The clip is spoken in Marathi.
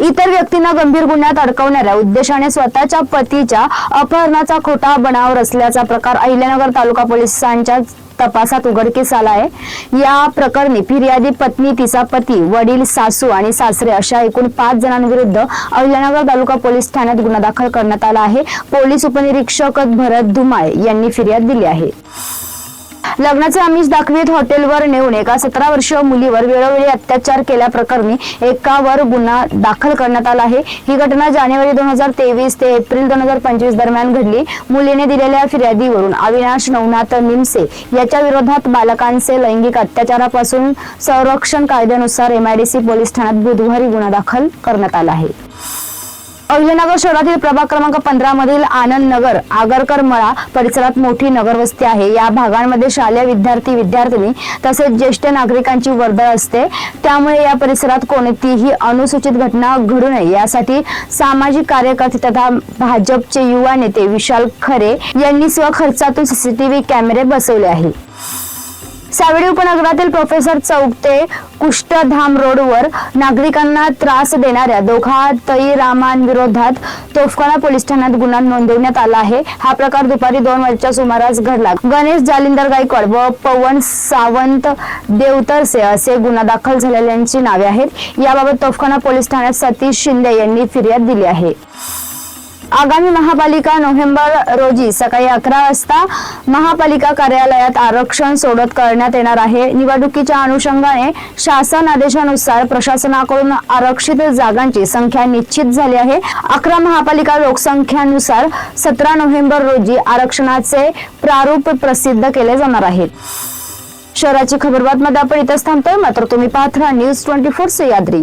इतर व्यक्तींना गंभीर गुन्ह्यात अडकवणाऱ्या उद्देशाने स्वतःच्या पतीच्या अपहरणाचा खोटा बनाव रचल्याचा प्रकार अहिल्यानगर तालुका पोलिसांच्या तपासात उघडकीस आला आहे या प्रकरणी फिर्यादी पत्नी तिचा पती वडील सासू आणि सासरे अशा एकूण पाच जणांविरुद्ध अहिल्यानगर तालुका पोलीस ठाण्यात गुन्हा दाखल करण्यात आला आहे. पोलीस उपनिरीक्षक भरत धुमाळ यांनी फिर्याद दिली आहे. लग्नाचे आमिष दाखवीत हॉटेलवर नेऊन एका सतरा वर्षीय मुलीवर वेळोवेळी अत्याचार केल्याप्रकरणी एकावर गुन्हा दाखल करण्यात आला आहे. ही घटना जानेवारी दोन हजार तेवीस ते एप्रिल दोन हजार पंचवीस दरम्यान घडली. मुलीने दिलेल्या फिर्यादीवरून अविनाश नवनाथ निमसे याच्या विरोधात बालकांचे लैंगिक अत्याचारापासून संरक्षण कायद्यानुसार एमआयडीसी पोलीस ठाण्यात बुधवारी गुन्हा दाखल करण्यात आला आहे. अहिल्यानगर शहरातील प्रभाग क्रमांक पंधरा मधील आनंद नगर आगरकर मळा परिसरात मोठी नगरवस्ती आहे. या भागांमध्ये शालेय विद्यार्थी विद्यार्थिनी तसेच ज्येष्ठ नागरिकांची वर्दळ असते. त्यामुळे या परिसरात कोणतीही अनुसूचित घटना घडू नये. यासाठी सामाजिक कार्यकर्ते तथा भाजपचे युवा नेते विशाल खरे यांनी स्वखर्चातून सीसीटीव्ही कॅमेरे बसवले आहे सावडी उपनगरातील प्रोफेसर चौक ते कुष्ठधाम रोडवर नागरिकांना त्रास देणाऱ्या दोघा तैरामांविरोधात तोफखाना पोलीस ठाण्यात गुन्हा नोंदवण्यात आला आहे. हा प्रकार दुपारी दोन वाजच्या सुमारास घडला. गणेश जालिंदर गायकवाड व पवन सावंत देवतरसे असे गुन्हा दाखल झालेल्यांची नावे आहेत. याबाबत तोफखाना पोलीस ठाण्यात सतीश शिंदे यांनी फिर्याद दिली आहे. आगामी महापालिका नोव्हेंबर रोजी सकाळी अकरा वाजता महापालिका कार्यालयात आरक्षण सोडत करण्यात येणार आहे. निवडणुकीच्या अनुषंगाने शासन आदेशानुसार प्रशासनाकडून आरक्षित जागांची संख्या निश्चित झाली आहे. अकरा महापालिका लोकसंख्यानुसार सतरा नोव्हेंबर रोजी आरक्षणाचे प्रारूप प्रसिद्ध केले जाणार आहेत. शहराची खबरबातमध्ये आपण इथंच थांबतोय. मात्र तुम्ही पाहत राहा न्यूज ट्वेंटी फोर सह्याद्री